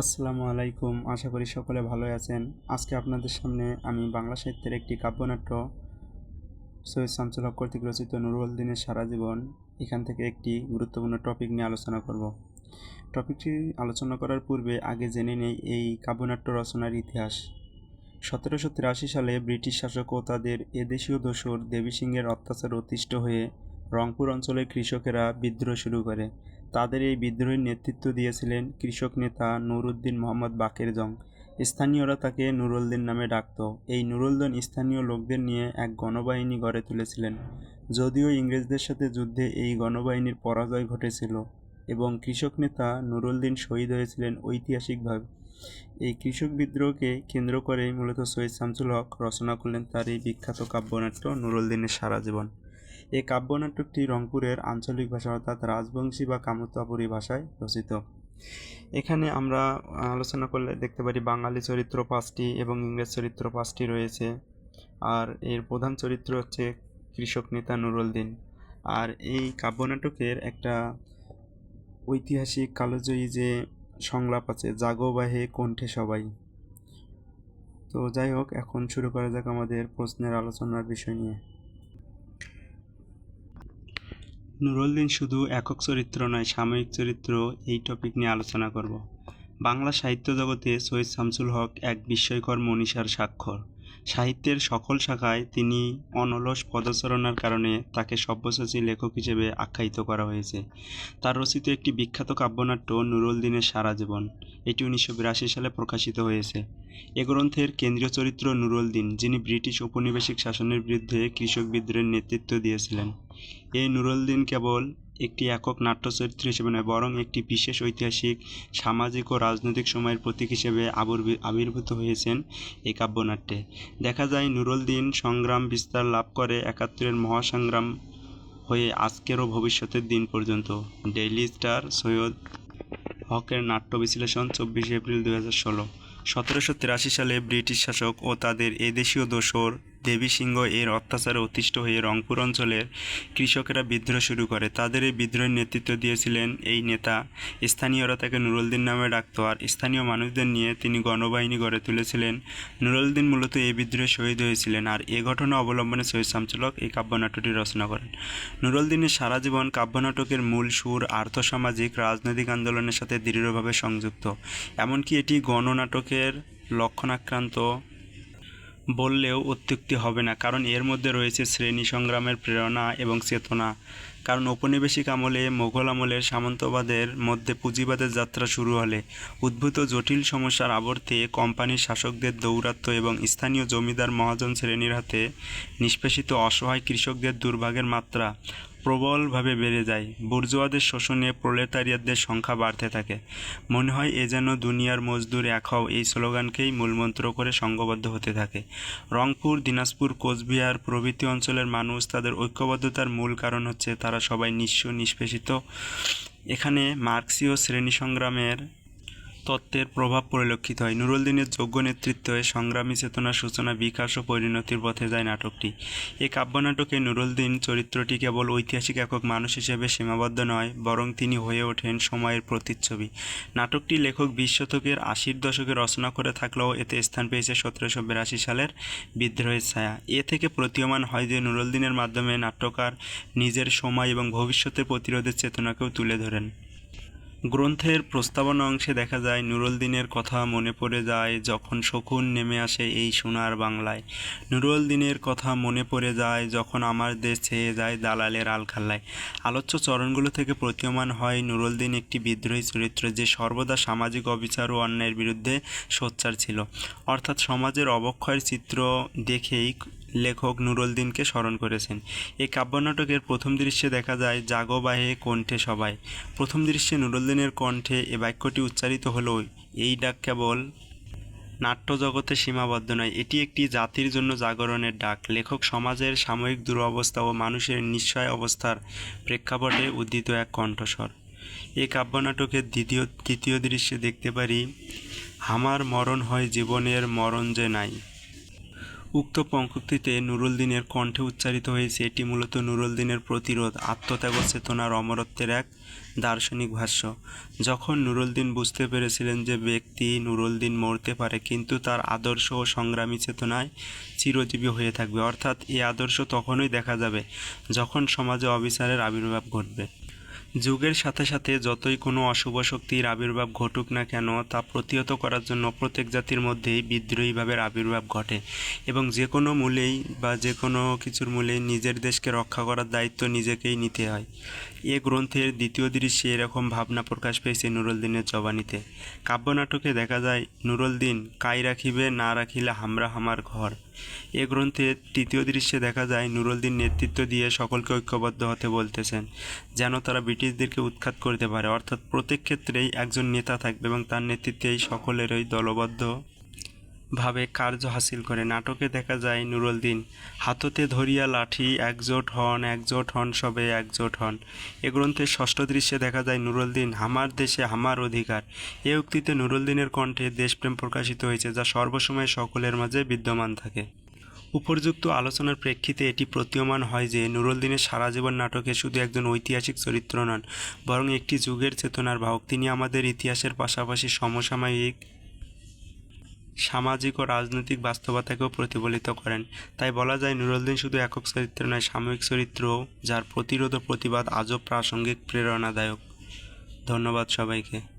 আসসালামু আলাইকুম। আশা করি সকলে ভালোই আছেন। আজকে আপনাদের সামনে আমি বাংলা সাহিত্যের একটি কাব্যনাট্য, সৈয়দ শামসুল হক কর্তৃক রচিত নুরুল দিনের সারা জীবন, এখান থেকে একটি গুরুত্বপূর্ণ টপিক নিয়ে আলোচনা করব। টপিকটি আলোচনা করার পূর্বে আগে জেনে নেই এই কাব্যনাট্য রচনার ইতিহাস। সতেরোশো তিরাশি সালে ব্রিটিশ শাসক ও তাদের এদেশীয় দোসর দেবী সিংহের অত্যাচার অতিষ্ঠ হয়ে রংপুর অঞ্চলের কৃষকেরা বিদ্রোহ শুরু করে। তাদের এই বিদ্রোহের নেতৃত্ব দিয়েছিলেন কৃষক নেতা নুরুদ্দিন মোহাম্মদ বাকের জং। স্থানীয়রা তাকে নুরুলদিন নামে ডাকত। এই নুরুলদিন স্থানীয় লোকদের নিয়ে এক গণবাহিনী গড়ে তুলেছিলেন। যদিও ইংরেজদের সাথে যুদ্ধে এই গণবাহিনীর পরাজয় ঘটেছিল এবং কৃষক নেতা নুরুলদিন শহীদ হয়েছিলেন ঐতিহাসিকভাবে। এই কৃষক বিদ্রোহকে কেন্দ্র করেই মূলত সৈয়দ শামসুল হক রচনা করলেন তার এই বিখ্যাত কাব্যনাট্য নুরুলদিনের সারা জীবন। এই কাব্যনাটকটি রংপুরের আঞ্চলিক ভাষা অর্থাৎ রাজবংশী বা কামতাপুরী ভাষায় রচিত। এখানে আমরা আলোচনা করলে দেখতে পারি বাঙালি চরিত্র পাঁচটি এবং ইংরেজ চরিত্র পাঁচটি রয়েছে। আর এর প্রধান চরিত্র হচ্ছে কৃষক নেতা নুরুল দিন। আর এই কাব্যনাটকের একটা ঐতিহাসিক কালোজয়ী যে সংলাপ আছে, জাগো বাহে কণ্ঠে সবাই। তো যাই হোক, এখন শুরু করা যাক আমাদের প্রশ্নের আলোচনার বিষয় নিয়ে। নুরুলদিন শুধু একক চরিত্র নয়, সাময়িক চরিত্র এই টপিক নিয়ে আলোচনা করব। বাংলা সাহিত্য জগতে সৈয়দ শামসুল হক এক বিস্ময়কর মনীষার স্বাক্ষর। সাহিত্যের সকল শাখায় তিনি অনলস পদচারণার কারণে তাকে সব্যসাচী লেখক হিসেবে আখ্যায়িত করা হয়েছে। তার রচিত একটি বিখ্যাত কাব্যনাট্য নুরুল দিনের সারা জীবন, এটি উনিশশো বিরাশি সালে প্রকাশিত হয়েছে। এ গ্রন্থের কেন্দ্রীয় চরিত্র নুরুল দিন যিনি ব্রিটিশ ঔপনিবেশিক শাসনের বিরুদ্ধে কৃষক বিদ্রোহের নেতৃত্ব দিয়েছিলেন। এই নুরুল দিন কেবল একটি একক নাট্যচরিত্র হিসেবে নয়, বরং একটি বিশেষ ঐতিহাসিক, সামাজিক ও রাজনৈতিক সময়ের প্রতীক হিসেবে আবির্ভূত হয়েছেন এই কাব্যনাট্যে। দেখা যায় নুরুল দিন সংগ্রাম বিস্তার লাভ করে একাত্তরের মহাসংগ্রাম হয়ে আজকের ও ভবিষ্যতের দিন পর্যন্ত। ডেইলি স্টার সৈয়দ হকের নাট্য বিশ্লেষণ, চব্বিশে এপ্রিল দু হাজার ষোলো। সতেরোশো তিরাশি সালে ব্রিটিশ শাসক ও তাদের এদেশীয় দোসর দেবী সিংহ এর অত্যাচারে অতিষ্ঠ হয়ে রংপুর অঞ্চলের কৃষকেরা বিদ্রোহ শুরু করে। তাদের এই বিদ্রোহের নেতৃত্ব দিয়েছিলেন এই নেতা। স্থানীয়রা তাকে নুরুলদিন নামে ডাকত আর স্থানীয় মানুষদের নিয়ে তিনি গণবাহিনী গড়ে তুলেছিলেন। নুরুলদিন মূলত এই বিদ্রোহে শহীদ হয়েছিলেন আর এ ঘটনা অবলম্বনে সৈয়দ শামসুলক এই কাব্যনাট্যটি রচনা করেন। নুরুলদিনের সারা জীবন কাব্যনাটকের মূল সুর আর্থসামাজিক, রাজনৈতিক আন্দোলনের সাথে দৃঢ়ভাবে সংযুক্ত। এমনকি এটি গণনাটকের লক্ষণাক্রান্ত বললেও অত্যুক্তি হবে না, কারণ এর মধ্যে রয়েছে শ্রেণি সংগ্রামের প্রেরণা এবং চেতনা। কারণ ঔপনিবেশিক আমলে, মোঘল আমলের সামন্তবাদের মধ্যে পুঁজিবাদের যাত্রা শুরু হলে উদ্ভূত জটিল সমস্যার আবর্তে কোম্পানির শাসকদের দৌরাত্ম্য এবং স্থানীয় জমিদার মহাজন শ্রেণির হাতে নিষ্পেষিত অসহায় কৃষকদের দুর্ভাগের মাত্রা প্রবলভাবে বেড়ে যায়। বুর্জোয়াদের শোষণে প্রলেতারিয়াদের সংখ্যা বাড়তে থাকে। মনে হয় এ যেন দুনিয়ার মজদুর এক হও এই স্লোগানকেই মূলমন্ত্র করে সংঘবদ্ধ হতে থাকে। রংপুর, দিনাজপুর, কোচবিহার প্রভৃতি অঞ্চলের মানুষ তাদের ঐক্যবদ্ধতার মূল কারণ হচ্ছে তারা সবাই নিঃস্ব, নিষ্পেষিত। এখানে মার্ক্সীয় শ্রেণি সংগ্রামের তত্ত্বের প্রভাব পরিলক্ষিত হয়। নুরুলদিনের যোগ্য নেতৃত্বে সংগ্রামী চেতনার সূচনা, বিকাশ ও পরিণতির পথে যায় নাটকটি। এই কাব্যনাটকে নুরুলদিন চরিত্রটি কেবল ঐতিহাসিক একক মানুষ হিসেবে সীমাবদ্ধ নয়, বরং তিনি হয়ে ওঠেন সময়ের প্রতিচ্ছবি। নাটকটি লেখক বিশ শতকের আশির দশকে রচনা করে থাকলেও এতে স্থান পেয়েছে সতেরোশো বিরাশি সালের বিদ্রোহের ছায়া। এ থেকে প্রতীয়মান হয় যে নুরুলদিনের মাধ্যমে নাট্যকার নিজের সময় এবং ভবিষ্যতের প্রতিরোধের চেতনাকেও তুলে ধরেন। গ্রন্থের প্রস্তাবনা অংশে দেখা যায় নুরুলদিনের কথা মনে পড়ে যায় যখন শকুন নেমে আসে এই সোনার বাংলায়। নুরুলদিনের কথা মনে পড়ে যায় যখন আমার দেশ ছেয়ে যায় দালালের আলখাল্লায়। আলোচ্য চরণগুলো থেকে প্রতীয়মান হয় নুরুলদিন একটি বিদ্রোহী চরিত্র যে সর্বদা সামাজিক অবিচার ও অন্যায়ের বিরুদ্ধে সোচ্চার ছিল। অর্থাৎ সমাজের অবক্ষয়ের চিত্র দেখেই লেখক নুরুলদিনকে স্মরণ করেছেন। এই কাব্যনাটকের প্রথম দৃশ্যে দেখা যায় জাগবাহে কণ্ঠে সবাই। প্রথম দৃশ্যে নুরুলদিনের কণ্ঠে এ বাক্যটি উচ্চারিত হলেও এই ডাক কেবল নাট্যজগতে সীমাবদ্ধ নয়, এটি একটি জাতির জন্য জাগরণের ডাক। লেখক সমাজের সাময়িক দুরবস্থা ও মানুষের নিঃসয় অবস্থার প্রেক্ষাপটে উদ্দিত এক কণ্ঠস্বর। এই কাব্যনাটকের দ্বিতীয়, তৃতীয় দৃশ্যে দেখতে পারি, আমার মরণ হয় জীবনের মরণ যে নাই। উক্ত পঙ্ক্তিতে নুরুলদিনের কণ্ঠে উচ্চারিত হয়েছে এটি মূলত নুরুলদিনের প্রতিরোধ, আত্মত্যাগ চেতনার অমরত্বের এক দার্শনিক ভাষ্য। যখন নুরুলদিন বুঝতে পেরেছিলেন যে ব্যক্তি নুরুলদিন মরতে পারে, কিন্তু তার আদর্শ ও সংগ্রামী চেতনায় চিরজীবী হয়ে থাকবে। অর্থাৎ এই আদর্শ তখনই দেখা যাবে যখন সমাজে অবিচারের আবির্ভাব ঘটবে। যুগের সাথে সাথে যতই কোনো অশুভ শক্তির আবির্ভাব ঘটুক না কেন, তা প্রতিহত করার জন্য প্রত্যেক জাতির মধ্যেই বিদ্রোহীভাবের আবির্ভাব ঘটে এবং যে কোনো মূলেই বা যে কোনো কিছুর মূলেই নিজের দেশকে রক্ষা করার দায়িত্ব নিজেকেই নিতে হয়। এ গ্রন্থের দ্বিতীয় দৃশ্যে এরকম ভাবনা প্রকাশ পেয়েছে নুরুলদিনের জবানিতে। কাব্যনাটকে দেখা যায় নুরুলদিন কাই রাখিবে, না রাখিলে হামরা হামার ঘর। এ গ্রন্থের তৃতীয় দৃশ্যে দেখা যায় নুরুলদিন নেতৃত্ব দিয়ে সকলকে ঐক্যবদ্ধ হতে বলতেছেন, যেন তারা ব্রিটিশদেরকে উৎখাত করতে পারে। অর্থাৎ প্রত্যেক ক্ষেত্রেই একজন নেতা থাকবে এবং তার নেতৃত্বেই সকলেরই দলবদ্ধ ভাবে কার্য হাসিল করে। নাটকে দেখা যায় নুরুল দিন, হাততে ধরিয়া লাঠি, একজোট হন একজোট হন সবে, একজোট হন। এ গ্রন্থের ষষ্ঠ দৃশ্যে দেখা যায় নুরুল দিন হামার দেশে হামার অধিকার। এ উক্তিতে নুরুলদিনের কণ্ঠে দেশপ্রেম প্রকাশিত হয়েছে, যা সর্বসময় সকলের মাঝে বিদ্যমান থাকে। উপর্যুক্ত আলোচনার প্রেক্ষিতে এটি প্রতীয়মান হয় যে নুরুলদিনের সারা জীবন নাটকে শুধু একজন ঐতিহাসিক চরিত্র নন, বরং একটি যুগের চেতনার বাহক তিনি আমাদের ইতিহাসের পাশাপাশি সমসাময়িক সামাজিক ও রাজনৈতিক বাস্তবতাকেও প্রতিফলিত করেন। তাই বলা যায়, নুরুলদিন শুধু একক চরিত্র নয়, সাময়িক চরিত্রও যার প্রতিরোধ ও প্রতিবাদ আজও প্রাসঙ্গিক, প্রেরণাদায়ক। ধন্যবাদ সবাইকে।